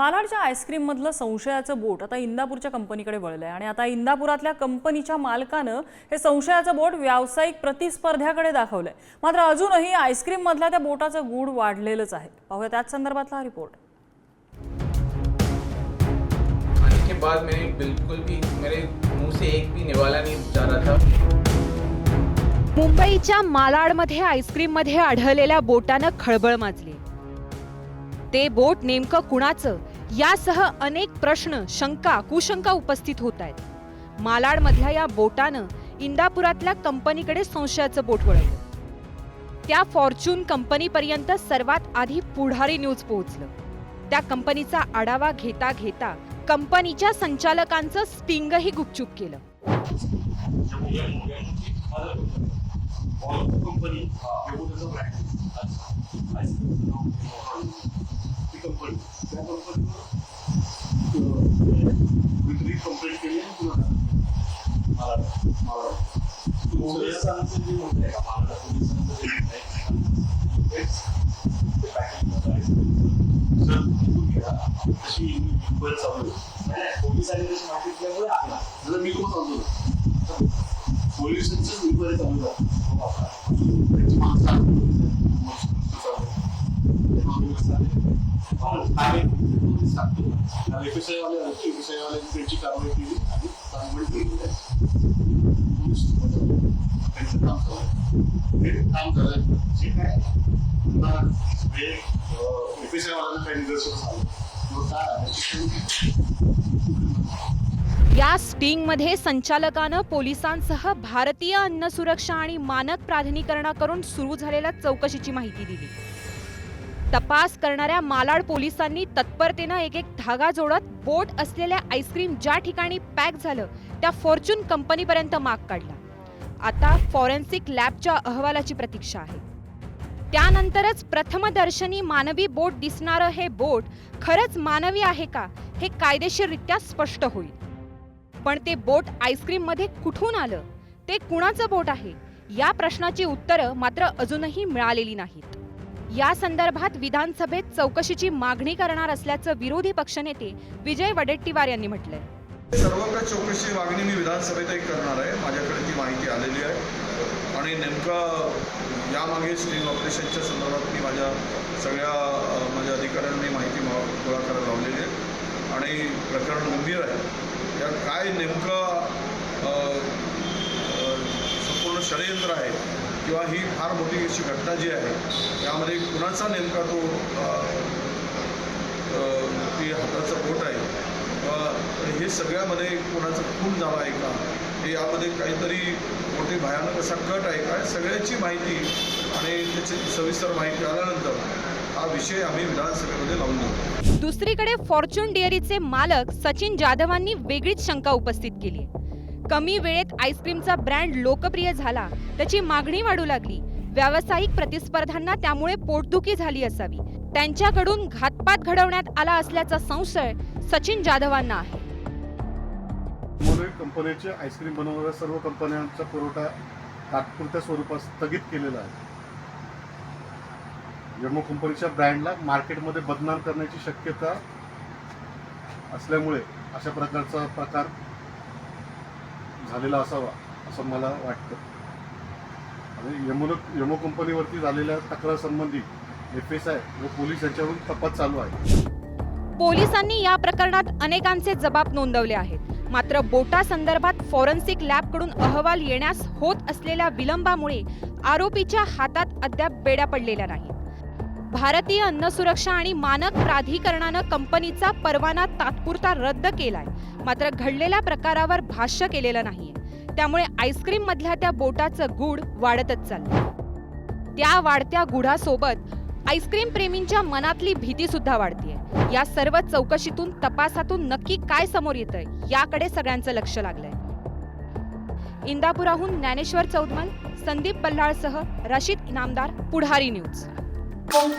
मालाडच्या ice cream मधलं संशयाचं बोट आता इंदापूरच्या कंपनीकडे वळलंय. आणि आता इंदापुरातल्या कंपनीच्या मालकानं हे संशयाचं बोट व्यावसायिक प्रतिस्पर्ध्याकडे दाखवलंय. मात्र अजूनही आईस्क्रीम मधल्या त्या बोटाचं गूढ वाढलेलंच आहे. पाहूया त्याच संदर्भातला हा रिपोर्ट. आने के बाद मैंने बिल्कुल भी मेरे मुंह से एक भी निवाला नहीं जा रहा था। मुंबईच्या मालाडमध्ये आईस्क्रीममध्ये आढळलेल्या बोटानं खळबळ माजली. ते बोट नेमकं कुणाचं? यासह अनेक प्रश्न शंका कुशंका उपस्थित होत आहेत. मालाडमधल्या या बोटानं इंदापुरातल्या कंपनीकडे संशयाचं बोट वळवलं. त्या फॉर्च्यून कंपनीपर्यंत सर्वात आधी पुढारी न्यूज पोहोचलं. त्या कंपनीचा आढावा घेता घेता कंपनीच्या संचालकांचं स्टिंगही गुपचूप केलं. कंपनी एवढं ब्रँड ती कंपनी त्या कंपनीवर विक्री कंप्लीट केली आणि पुन्हा मला मला पोलिसांचं जे म्हणत आहे का मला पोलिसांचं जे म्हणत आहे ते आहे. सर तिथून घ्या अशी चालू नाही, पोलिसांनी जशी माहिती दिल्यामुळे आला जर मी तुम्हाला सांगतो पोलिसांचीच इन्क्वायरी चालू आहे त्यांची माणसं आहेत. मस्त चालू आहे. हो, आम्ही पोलीस टाकतो. आणि FSI वाले आले, FSI वाल्यांनी त्यांची कारवाई केली आणि कारवाई केली आहे. पोलीस त्यांचं काम चालू आहे. हे काम चालू आहे. जे काय पुन्हा हे, अं, FSI वाल्यांना काही निदर्शनास आलं. मग काय आहे? या स्टिंगमध्ये संचालकानं पोलिसांसह भारतीय अन्न सुरक्षा आणि मानक प्राधिकरणाकडून सुरू झालेल्या चौकशीची माहिती दिली. तपास करणाऱ्या मालाड पोलिसांनी तत्परतेनं एक एक धागा जोडत बोट असलेल्या आईस्क्रीम ज्या ठिकाणी पॅक झालं त्या फॉर्च्यून कंपनीपर्यंत माग काढला. आता फॉरेन्सिक लॅबच्या अहवालाची प्रतीक्षा आहे. त्यानंतरच प्रथमदर्शनी मानवी बोट दिसणारं हे बोट खरंच मानवी आहे का हे कायदेशीररित्या स्पष्ट होईल. पण ते बोट आईस्क्रीममध्ये कुठून आलं? ते कुणाचं बोट आहे? या प्रश्नाची उत्तरं मात्र अजूनही मिळालेली नाहीत. या संदर्भात विधानसभेत चौकशीची मागणी करणार असल्याचं विरोधी पक्षनेते विजय वडेट्टीवार यांनी म्हटलंय. सर्वत्र चौकशी मागणी मी विधानसभेतही करणार आहे. माझ्याकडे ती माहिती आलेली आहे. आणि नेमकं यामागे स्ट्रिंग ऑपरेशनच्या संदर्भात मी माझ्या सगळ्या अ, माझ्या अधिकाऱ्यांनी माहिती गोळा करायला लावलेली आहे. आणि प्रकरण गंभीर आहे. या काय नेमकं संपूर्ण षडयंत्र आहे किंवा ही फार मोठी अशी घटना जी आहे यामध्ये कुणाचा नेमका तो ती हाताचं बोट आहे? हे सगळ्यामध्ये कोणाचा खून झाला आहे का? हे यामध्ये काहीतरी मोठी भयानक असा कट आहे का? सगळ्याची माहिती आणि त्याची सविस्तर माहिती आल्यानंतर हा विषय आम्ही विधानसभेमध्ये लावून देऊ. दुसरीकडे फॉर्च्यून डेअरीचे मालक सचिन जाधवांनी वेगळीच शंका उपस्थित केली. कमी वेळेत आईस्क्रीमचा ब्रँड लोकप्रिय झाला त्याची मागणी वाढू लागली. व्यावसायिक प्रतिस्पर्ध्यांना त्यामुळे पोटदुखी झाली असावी. त्यांच्याकडून घातपात घडवण्यात आला असल्याचा संशय सचिन जाधवांना आहे. कंपनीचे आईस्क्रीम बनवणाऱ्या सर्व कंपन्यांचा पुरवठा तात्पुरत्या स्वरूपात स्थगित केलेला आहे. यमो कंपनीच्या ब्रँडला मार्केटमध्ये बदनाम करण्याची शक्यता असल्यामुळे अशा प्रकारचा प्रकार झालेला असावा असं मला वाटतं. आणि यमो यमो कंपनीवरती झालेल्या तक्रारसंबंधी एफ एस आय व पोलीस यांच्यावरून तपास चालू आहे. पोलिसांनी या प्रकरणात अनेकांचे जबाब नोंदवले आहेत. मात्र बोटा संदर्भात फॉरेन्सिक लॅबकडून अहवाल येण्यास होत असलेल्या विलंबामुळे आरोपीच्या हातात अद्याप बेड्या पडलेल्या नाहीत. भारतीय अन्न सुरक्षा आणि मानक प्राधिकरणानं कंपनीचा परवाना तात्पुरता रद्द केलाय. मात्र घडलेल्या प्रकारावर भाष्य केलेलं नाहीये. त्यामुळे आईस्क्रीम मधल्या त्या बोटाचं गूढ वाढतच चाललं त्या वाढत्या गुढासोबत आईस्क्रीम प्रेमींच्या मनातली भीती सुद्धा वाढतीये. या सर्व चौकशीतून तपासातून नक्की काय समोर येतंय याकडे सगळ्यांचं लक्ष लागलंय. इंदापुराहून ज्ञानेश्वर चौदमल संदीप बल्लाळसह रशीद इनामदार पुढारी न्यूज. Música